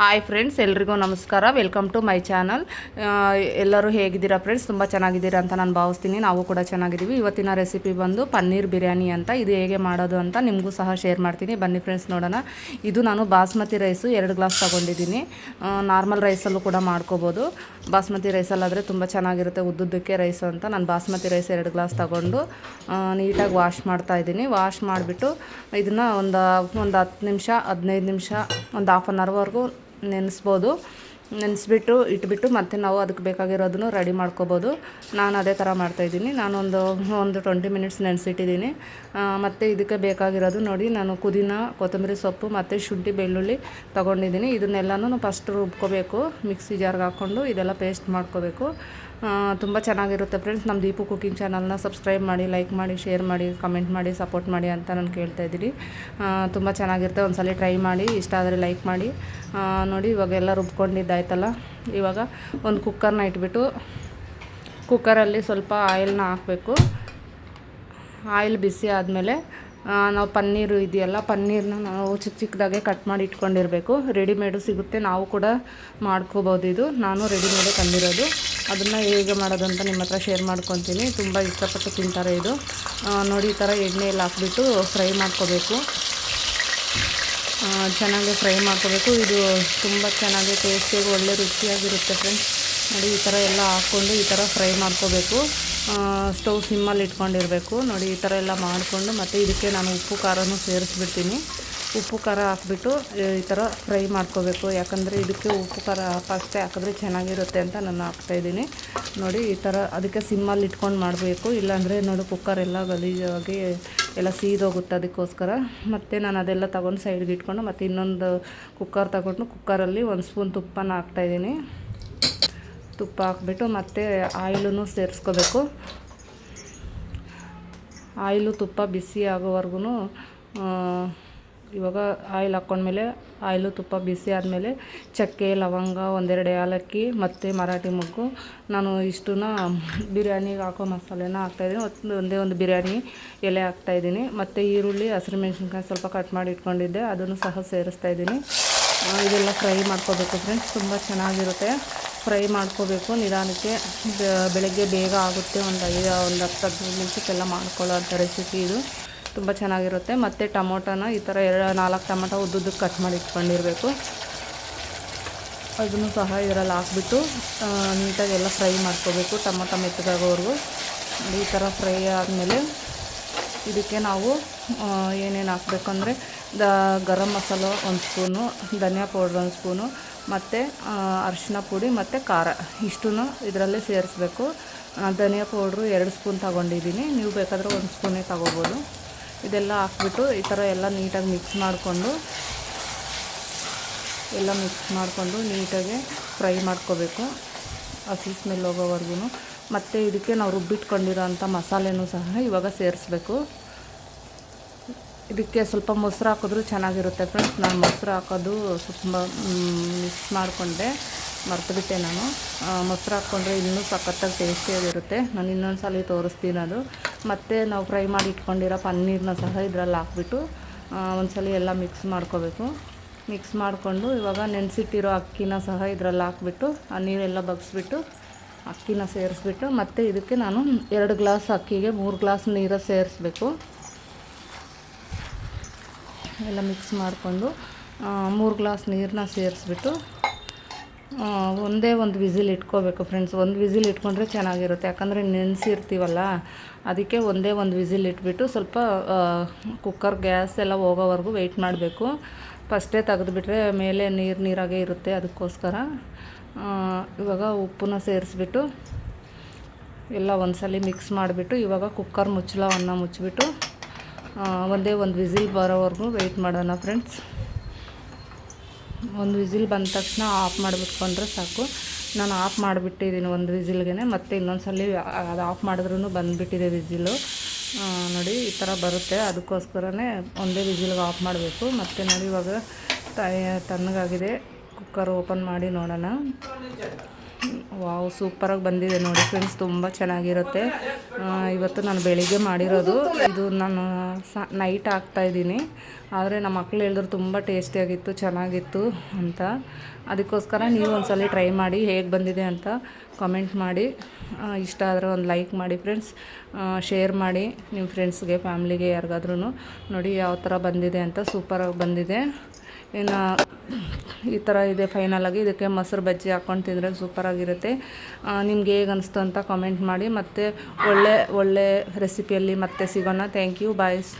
Hi friends ಎಲ್ರಿಗೂ ನಮಸ್ಕಾರ. Welcome to my channel ಎಲ್ಲರೂ ಹೇಗಿದ್ದೀರಾ ಫ್ರೆಂಡ್ಸ್ ತುಂಬ ಚೆನ್ನಾಗಿದ್ದೀರಾ ಅಂತ ನಾನು ಭಾವಿಸ್ತೀನಿ. ನಾವು ಕೂಡ ಚೆನ್ನಾಗಿದ್ದೀವಿ. ಇವತ್ತಿನ ರೆಸಿಪಿ ಬಂದು ಪನ್ನೀರ್ ಬಿರಿಯಾನಿ ಅಂತ. ಇದು ಹೇಗೆ ಮಾಡೋದು ಅಂತ ನಿಮಗೂ ಸಹ ಶೇರ್ ಮಾಡ್ತೀನಿ. ಬನ್ನಿ ಫ್ರೆಂಡ್ಸ್ ನೋಡೋಣ. ಇದು ನಾನು ಬಾಸ್ಮತಿ ರೈಸು ಎರಡು ಗ್ಲಾಸ್ ತೊಗೊಂಡಿದ್ದೀನಿ. ನಾರ್ಮಲ್ ರೈಸಲ್ಲೂ ಕೂಡ ಮಾಡ್ಕೋಬೋದು. ಬಾಸ್ಮತಿ ರೈಸಲ್ಲಾದರೆ ತುಂಬ ಚೆನ್ನಾಗಿರುತ್ತೆ ಉದ್ದುದ್ದಕ್ಕೆ ರೈಸು ಅಂತ. ನಾನು ಬಾಸ್ಮತಿ ರೈಸ್ ಎರಡು ಗ್ಲಾಸ್ ತೊಗೊಂಡು ನೀಟಾಗಿ ವಾಶ್ ಮಾಡ್ತಾ ಇದ್ದೀನಿ. ವಾಶ್ ಮಾಡಿಬಿಟ್ಟು ಇದನ್ನು ಒಂದು ಒಂದು ಹತ್ತು ನಿಮಿಷ, ಹದಿನೈದು ನಿಮಿಷ, ಒಂದು ಹಾಫ್ ಆನ್ ಅವರ್ವರೆಗೂ ನೆನೆಸ್ಬೋದು. ನೆನೆಸ್ಬಿಟ್ಟು, ಇಟ್ಬಿಟ್ಟು ಮತ್ತೆ ನಾವು ಅದಕ್ಕೆ ಬೇಕಾಗಿರೋದನ್ನು ರೆಡಿ ಮಾಡ್ಕೋಬೋದು. ನಾನು ಅದೇ ಥರ ಮಾಡ್ತಾಯಿದ್ದೀನಿ ನಾನೊಂದು ಒಂದು ಟ್ವೆಂಟಿ ಮಿನಿಟ್ಸ್ ನೆನೆಸಿಟ್ಟಿದ್ದೀನಿ. ಮತ್ತು ಇದಕ್ಕೆ ಬೇಕಾಗಿರೋದು ನೋಡಿ, ನಾನು ಕುದಿನ ಕೊತ್ತಂಬರಿ ಸೊಪ್ಪು ಮತ್ತು ಶುಂಠಿ ಬೆಳ್ಳುಳ್ಳಿ ತೊಗೊಂಡಿದ್ದೀನಿ. ಇದನ್ನೆಲ್ಲನೂ ಫಸ್ಟ್ ರುಬ್ಕೋಬೇಕು. ಮಿಕ್ಸಿ ಜಾರ್ಗೆ ಹಾಕ್ಕೊಂಡು ಇದೆಲ್ಲ ಪೇಸ್ಟ್ ಮಾಡ್ಕೋಬೇಕು. ತುಂಬ ಚೆನ್ನಾಗಿರುತ್ತೆ ಫ್ರೆಂಡ್ಸ್ ನಮ್ಮ ದೀಪು ಕುಕಿಂಗ್ ಚಾನಲ್ನ ಸಬ್ಸ್ಕ್ರೈಬ್ ಮಾಡಿ ಲೈಕ್ ಮಾಡಿ ಶೇರ್ ಮಾಡಿ ಕಮೆಂಟ್ ಮಾಡಿ ಸಪೋರ್ಟ್ ಮಾಡಿ ಅಂತ ನಾನು ಕೇಳ್ತಾ ಇದ್ದೀನಿ. ತುಂಬ ಚೆನ್ನಾಗಿರುತ್ತೆ. ಒಂದ್ಸಲ ಟ್ರೈ ಮಾಡಿ, ಇಷ್ಟ ಆದರೆ ಲೈಕ್ ಮಾಡಿ. ನೋಡಿ ನೋಡಿ ಇವಾಗೆಲ್ಲ ರುಬ್ಕೊಂಡಿದ್ದಾಯ್ತಲ್ಲ. ಇವಾಗ ಒಂದು ಕುಕ್ಕರ್ನ ಇಟ್ಬಿಟ್ಟು ಕುಕ್ಕರಲ್ಲಿ ಸ್ವಲ್ಪ ಆಯಿಲ್ನ ಹಾಕಬೇಕು. ಆಯಿಲ್ ಬಿಸಿ ಆದಮೇಲೆ ನಾವು ಪನ್ನೀರು ಇದೆಯಲ್ಲ ಪನ್ನೀರನ್ನ ನಾವು ಚಿಕ್ಕ ಚಿಕ್ಕದಾಗೆ ಕಟ್ ಮಾಡಿ ಇಟ್ಕೊಂಡಿರಬೇಕು. ರೆಡಿಮೇಡು ಸಿಗುತ್ತೆ, ನಾವು ಕೂಡ ಮಾಡ್ಕೋಬೋದು ಇದು. ನಾನು ರೆಡಿಮೇಡೇ ತಂದಿರೋದು. ಅದನ್ನು ಹೇಗೆ ಮಾಡೋದು ಅಂತ ನಿಮ್ಮ ಹತ್ರ ಶೇರ್ ಮಾಡ್ಕೊತೀನಿ. ತುಂಬ ಇಷ್ಟಪಟ್ಟು ತಿಂತಾರೆ ಇದು. ನೋಡಿ, ಈ ಥರ ಎಣ್ಣೆಯಲ್ಲಿ ಹಾಕ್ಬಿಟ್ಟು ಫ್ರೈ ಮಾಡ್ಕೋಬೇಕು. ಚೆನ್ನಾಗಿ ಫ್ರೈ ಮಾಡ್ಕೋಬೇಕು. ಇದು ತುಂಬ ಚೆನ್ನಾಗಿ ಟೇಸ್ಟಿಯಾಗಿ ಒಳ್ಳೆ ರುಚಿಯಾಗಿರುತ್ತೆ ಫ್ರೆಂಡ್ಸ್ ನೋಡಿ, ಈ ಥರ ಎಲ್ಲ ಹಾಕ್ಕೊಂಡು ಈ ಥರ ಫ್ರೈ ಮಾಡ್ಕೋಬೇಕು. ಸ್ಟವ್ ಸಿಮ್ಮಲ್ಲಿ ಇಟ್ಕೊಂಡಿರಬೇಕು. ನೋಡಿ, ಈ ಥರ ಎಲ್ಲ ಮಾಡಿಕೊಂಡು ಮತ್ತು ಇದಕ್ಕೆ ನಾನು ಉಪ್ಪು, ಖಾರನೂ ಸೇರಿಸ್ಬಿಡ್ತೀನಿ. ಉಪ್ಪು, ಖಾರ ಹಾಕ್ಬಿಟ್ಟು ಈ ಥರ ಫ್ರೈ ಮಾಡ್ಕೋಬೇಕು. ಯಾಕಂದರೆ ಇದಕ್ಕೆ ಉಪ್ಪು, ಖಾರ ಫಸ್ಟೇ ಹಾಕಿದ್ರೆ ಚೆನ್ನಾಗಿರುತ್ತೆ ಅಂತ ನಾನು ಹಾಕ್ತಾಯಿದ್ದೀನಿ ನೋಡಿ, ಈ ಥರ ಅದಕ್ಕೆ ಸಿಮ್ಮಲ್ಲಿ ಇಟ್ಕೊಂಡು ಮಾಡಬೇಕು. ಇಲ್ಲಾಂದರೆ ನೋಡಿ ಕುಕ್ಕರ್ ಎಲ್ಲ ಗಲೀಜಾಗಿ ಎಲ್ಲ ಸೀದೋಗುತ್ತೆ ಅದಕ್ಕೋಸ್ಕರ. ಮತ್ತು ನಾನು ಅದೆಲ್ಲ ತಗೊಂಡು ಸೈಡ್ಗೆ ಇಟ್ಕೊಂಡು ಮತ್ತು ಇನ್ನೊಂದು ಕುಕ್ಕರ್ ತಗೊಂಡು ಕುಕ್ಕರಲ್ಲಿ ಒಂದು ಸ್ಪೂನ್ ತುಪ್ಪನ ಹಾಕ್ತಾಯಿದ್ದೀನಿ ತುಪ್ಪ ಹಾಕ್ಬಿಟ್ಟು ಮತ್ತು ಆಯಿಲೂ ಸೇರಿಸ್ಕೋಬೇಕು. ಆಯಿಲು ತುಪ್ಪ ಬಿಸಿ ಆಗೋವರೆಗೂ ಇವಾಗ ಆಯಿಲ್ ಹಾಕ್ಕೊಂಡ್ಮೇಲೆ ಆಯಿಲು ತುಪ್ಪ ಬಿಸಿ ಆದಮೇಲೆ ಚಕ್ಕೆ, ಲವಂಗ, ಒಂದೆರಡು ಏಲಕ್ಕಿ ಮತ್ತು ಮರಾಠಿ ಮೊಗ್ಗು. ನಾನು ಇಷ್ಟನ್ನ ಬಿರಿಯಾನಿಗೆ ಹಾಕೋ ಮಸಾಲೆನ ಹಾಕ್ತಾಯಿದ್ದೀನಿ. ಒಂದು ಒಂದೇ ಒಂದು ಬಿರಿಯಾನಿ ಎಲೆ ಹಾಕ್ತಾಯಿದ್ದೀನಿ. ಮತ್ತು ಈರುಳ್ಳಿ, ಹಸಿರು ಮೆಣಸಿನ್ಕಾಯಿ ಸ್ವಲ್ಪ ಕಟ್ ಮಾಡಿ ಇಟ್ಕೊಂಡಿದ್ದೆ. ಅದನ್ನು ಸಹ ಸೇರಿಸ್ತಾ ಇದ್ದೀನಿ ಇದೆಲ್ಲ ಫ್ರೈ ಮಾಡ್ಕೋಬೇಕು ಫ್ರೆಂಡ್ಸ್ ತುಂಬ ಚೆನ್ನಾಗಿರುತ್ತೆ. ಫ್ರೈ ಮಾಡ್ಕೋಬೇಕು. ನಿಧಾನಕ್ಕೆ ಬೆಳಗ್ಗೆ ಬೇಗ ಆಗುತ್ತೆ. ಒಂದು ಐದು, ಒಂದು ಹತ್ತು, ಹದಿನೈದು ನಿಮಿಷಕ್ಕೆಲ್ಲ ಮಾಡ್ಕೊಳ್ಳೋ ರೆಸಿಪಿ ಇದು. ತುಂಬ ಚೆನ್ನಾಗಿರುತ್ತೆ. ಮತ್ತು ಟೊಮೊಟೊನ ಈ ಥರ ಎರಡು, ನಾಲ್ಕು ಟೊಮೊಟೊ ಉದ್ದುದ್ದಕ್ಕೆ ಕಟ್ ಮಾಡಿ ಇಟ್ಕೊಂಡಿರಬೇಕು. ಅದನ್ನು ಸಹ ಇದರಲ್ಲಿ ಹಾಕ್ಬಿಟ್ಟು ನೀಟಾಗಿ ಎಲ್ಲ ಫ್ರೈ ಮಾಡ್ಕೋಬೇಕು ಟೊಮೊಟೊ ಮೆತ್ತಗಾಗೋವರೆಗೂ. ಈ ಥರ ಫ್ರೈ ಆದಮೇಲೆ ಇದಕ್ಕೆ ನಾವು ಏನೇನು ಹಾಕ್ಬೇಕಂದ್ರೆ, ದ ಗರಂ ಮಸಾಲ ಒಂದು ಸ್ಪೂನು, ಧನಿಯಾ ಪೌಡ್ರ್ ಒಂದು ಸ್ಪೂನು ಮತ್ತು ಅರಿಶಿನ ಪುಡಿ ಮತ್ತು ಖಾರ. ಇಷ್ಟನ್ನು ಇದರಲ್ಲೇ ಸೇರಿಸ್ಬೇಕು. ಧನಿಯಾ ಪೌಡ್ರು ಎರಡು ಸ್ಪೂನ್ ತಗೊಂಡಿದ್ದೀನಿ. ನೀವು ಬೇಕಾದರೂ ಒಂದು ಸ್ಪೂನೇ ತಗೋಬೋದು. ಇದೆಲ್ಲ ಹಾಕ್ಬಿಟ್ಟು ಈ ಥರ ಎಲ್ಲ ನೀಟಾಗಿ ಮಿಕ್ಸ್ ಮಾಡಿಕೊಂಡು, ಎಲ್ಲ ಮಿಕ್ಸ್ ಮಾಡಿಕೊಂಡು ನೀಟಾಗಿ ಫ್ರೈ ಮಾಡ್ಕೋಬೇಕು. ಹಸಿ ಸ್ಮೆಲ್ ಹೋಗೋವರೆಗೂ ಮತ್ತು ಇದಕ್ಕೆ ನಾವು ರುಬ್ಬಿಟ್ಕೊಂಡಿರೋ ಅಂಥ ಮಸಾಲೆನೂ ಸಹ ಇವಾಗ ಸೇರಿಸ್ಬೇಕು. ಇದಕ್ಕೆ ಸ್ವಲ್ಪ ಮೊಸರು ಹಾಕಿದ್ರು ಚೆನ್ನಾಗಿರುತ್ತೆ ಫ್ರೆಂಡ್ಸ್ ನಾನು ಮೊಸರು ಹಾಕೋದು ತುಂಬ ಮಿಕ್ಸ್ ಮಾಡಿಕೊಂಡೆ. ಮರ್ತುಬಿಟ್ಟೆ ನಾನು. ಮೊಸರು ಹಾಕ್ಕೊಂಡ್ರೆ ಇನ್ನೂ ಸಖತ್ತಾಗಿ ಟೇಸ್ಟಿಯಾಗಿರುತ್ತೆ ನಾನು ಇನ್ನೊಂದು ಸಲ ತೋರಿಸ್ತೀನಿ ಅದು. ಮತ್ತು ನಾವು ಫ್ರೈ ಮಾಡಿ ಇಟ್ಕೊಂಡಿರೋ ಪನ್ನೀರನ್ನ ಸಹ ಇದರಲ್ಲಿ ಹಾಕ್ಬಿಟ್ಟು ಒಂದ್ಸಲ ಎಲ್ಲ ಮಿಕ್ಸ್ ಮಾಡ್ಕೋಬೇಕು. ಮಿಕ್ಸ್ ಮಾಡಿಕೊಂಡು ಇವಾಗ ನೆನೆಸಿಟ್ಟಿರೋ ಅಕ್ಕಿನ ಸಹ ಇದರಲ್ಲಿ ಹಾಕ್ಬಿಟ್ಟು, ಆ ನೀರೆಲ್ಲ ಬಗ್ಸ್ಬಿಟ್ಟು ಅಕ್ಕಿನ ಸೇರಿಸ್ಬಿಟ್ಟು, ಮತ್ತು ಇದಕ್ಕೆ ನಾನು ಎರಡು ಗ್ಲಾಸ್ ಅಕ್ಕಿಗೆ ಮೂರು ಗ್ಲಾಸ್ ನೀರು ಸೇರಿಸ್ಬೇಕು. ಎಲ್ಲ ಮಿಕ್ಸ್ ಮಾಡಿಕೊಂಡು ಮೂರು ಗ್ಲಾಸ್ ನೀರನ್ನ ಸೇರಿಸ್ಬಿಟ್ಟು ಒಂದೇ ಒಂದು ವಿಸಿಲ್ ಇಟ್ಕೋಬೇಕು ಫ್ರೆಂಡ್ಸ್ ಒಂದು ವಿಸಿಲ್ ಇಟ್ಕೊಂಡ್ರೆ ಚೆನ್ನಾಗಿರುತ್ತೆ. ಯಾಕಂದರೆ ನೆನೆಸಿರ್ತೀವಲ್ಲ, ಅದಕ್ಕೆ ಒಂದೇ ಒಂದು ವಿಸಿಲ್ ಇಟ್ಬಿಟ್ಟು ಸ್ವಲ್ಪ ಕುಕ್ಕರ್ ಗ್ಯಾಸ್ ಎಲ್ಲ ಹೋಗೋವರೆಗೂ ವೆಯ್ಟ್ ಮಾಡಬೇಕು. ಫಸ್ಟೇ ತೆಗೆದುಬಿಟ್ರೆ ಮೇಲೆ ನೀರು ನೀರಾಗೆ ಇರುತ್ತೆ ಅದಕ್ಕೋಸ್ಕರ. ಇವಾಗ ಉಪ್ಪನ್ನ ಸೇರಿಸ್ಬಿಟ್ಟು, ಎಲ್ಲ ಒಂದ್ಸಲ ಮಿಕ್ಸ್ ಮಾಡಿಬಿಟ್ಟು, ಇವಾಗ ಕುಕ್ಕರ್ ಮುಚ್ಚಳವನ್ನು ಮುಚ್ಚಿಬಿಟ್ಟು ಒಂದೇ ಒಂದು ವಿಸಿಲ್ ಬರೋವರೆಗೂ ವೆಯ್ಟ್ ಮಾಡೋಣ ಫ್ರೆಂಡ್ಸ್ ಒಂದು ವಿಸಿಲ್ ಬಂದ ತಕ್ಷಣ ಆಫ್ ಮಾಡಿಬಿಟ್ಕೊಂಡ್ರೆ ಸಾಕು. ನಾನು ಆಫ್ ಮಾಡಿಬಿಟ್ಟಿದ್ದೀನಿ ಒಂದು ವಿಸಿಲ್ಗೆ ಮತ್ತೆ ಇನ್ನೊಂದು ಸಲ ಅದು ಆಫ್ ಮಾಡಿದ್ರೂ ಬಂದುಬಿಟ್ಟಿದೆ ವಿಸಿಲು. ನೋಡಿ, ಈ ಥರ ಬರುತ್ತೆ. ಅದಕ್ಕೋಸ್ಕರನೇ ಒಂದೇ ವಿಸಿಲ್ಗೆ ಆಫ್ ಮಾಡಬೇಕು. ಮತ್ತು ನೋಡಿ ಇವಾಗ ತಣ್ಣಗಾಗಿದೆ. ಕುಕ್ಕರ್ ಓಪನ್ ಮಾಡಿ ನೋಡೋಣ. ವಾವ್, ಸೂಪರಾಗಿ ಬಂದಿದೆ ನೋಡಿ ಫ್ರೆಂಡ್ಸ್ ತುಂಬ ಚೆನ್ನಾಗಿರುತ್ತೆ. ಇವತ್ತು ನಾನು ಬೆಳಿಗ್ಗೆ ಮಾಡಿರೋದು. ಇದು ನಾನು ಸ ನೈಟ್ ಹಾಕ್ತಾಯಿದ್ದೀನಿ ಆದರೆ ನಮ್ಮ ಮಕ್ಕಳು ಹೇಳಿದ್ರು ತುಂಬ ಟೇಸ್ಟಿಯಾಗಿತ್ತು ಚೆನ್ನಾಗಿತ್ತು ಅಂತ. ಅದಕ್ಕೋಸ್ಕರ ನೀವು ಒಂದ್ಸಲ ಟ್ರೈ ಮಾಡಿ ಹೇಗೆ ಬಂದಿದೆ ಅಂತ ಕಾಮೆಂಟ್ ಮಾಡಿ. ಇಷ್ಟ ಆದರೆ ಒಂದು ಲೈಕ್ ಮಾಡಿ ಫ್ರೆಂಡ್ಸ್ ಶೇರ್ ಮಾಡಿ. ನಿಮ್ಮ ಫ್ರೆಂಡ್ಸ್ಗೆ ಫ್ಯಾಮ್ಲಿಗೆ ಯಾರಿಗಾದ್ರೂ ನೋಡಿ ಯಾವ ಥರ ಬಂದಿದೆ ಅಂತ, ಸೂಪರಾಗಿ ಬಂದಿದೆ. ಇನ್ನು ಈ ಥರ ಇದೆ ಫೈನಲಾಗಿ ಇದಕ್ಕೆ ಮೊಸರು ಬಜ್ಜಿ ಹಾಕ್ಕೊಂಡು ತಿಂದರೆ ಸೂಪರಾಗಿರುತ್ತೆ ನಿಮ್ಗೆ ಹೇಗೆ ಅನಿಸ್ತು ಅಂತ ಕಾಮೆಂಟ್ ಮಾಡಿ. ಮತ್ತು ಒಳ್ಳೆ ಒಳ್ಳೆ ರೆಸಿಪಿಯಲ್ಲಿ ಮತ್ತೆ ಸಿಗೋಣ. Thank you boys